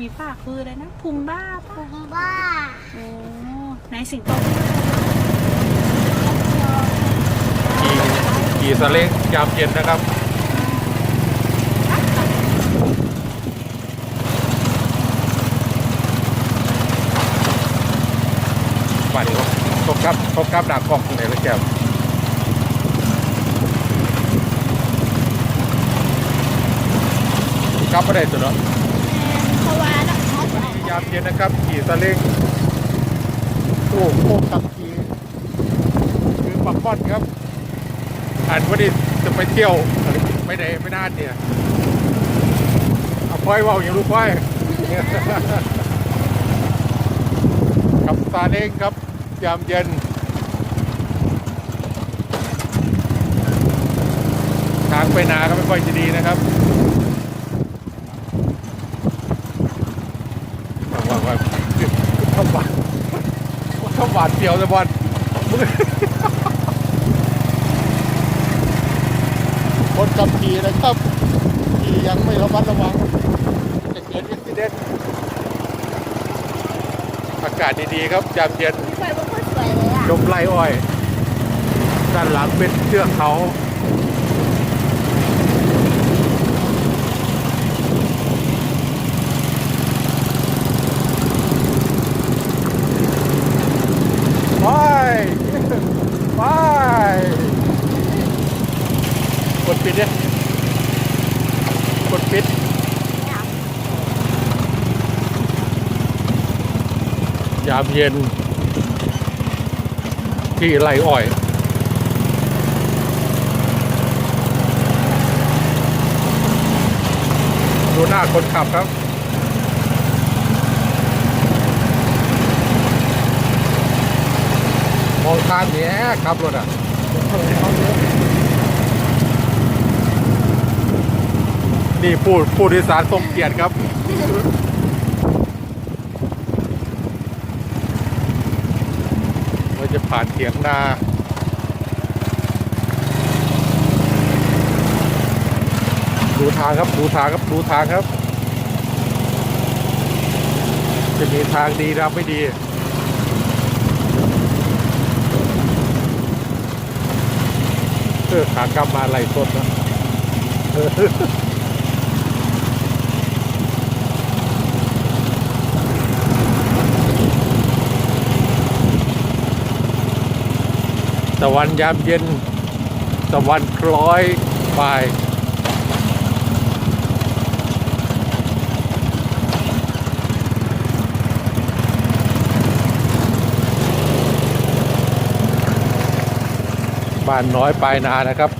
มีป้าคืออะไรนะพุงบ้าปะบ้าโอ้ไหนสิงโตขี่ขี่สเล้งยามเย็นนะครับป่านนี้เขาเขากลับเขากลับดักกล้องที่ไหนแล้วแก้วกลับไม่ได้ตัวเนาะ เพราะว่าเราเขาจะ ยามเย็นนะครับ ขี่สเล้งโอ้โหขับขี่คือปักป้อนครับอ่านว่าดิจะไปเที่ยวไม่ได้ไม่น่าเนี่ยเอาควายว่าอย่างลูกควายขับซาเล้งครับ ยามเย็นทางไปนาก็ไม่ค่อยจะดีนะครับ ว่าว่าทำบาดทำบาดเสียวเลยบอลมือคนขับขี่นะครับขี่ยังไม่ระมัดระวังจะเกิดอุบิเหตุอากาศดีๆครับยามเย็นไม่ค่อยว่าคนสวยเลยอะลมไล่อ้อย ด้านหลังเป็นเทือกเขา ไป ไป ก ดปิดเนี่ยกดปิดยามเย็น ที่ไร่อ้อยดูหน้าคนขับครับมองทางเนี้ยขับรถอะ นี่ผู้ผู้โดยสารทรงเกียรติครับเราจะผ่านเถียงนาดูทางครับดูทางครับดูทางครับ จะมีทางดีนะไม่ดีเออขากลับมาไหลสดนะเออ ตะวันยามเย็น ตะวันคล้อยไปบ้านน้อยปลายนานะครับ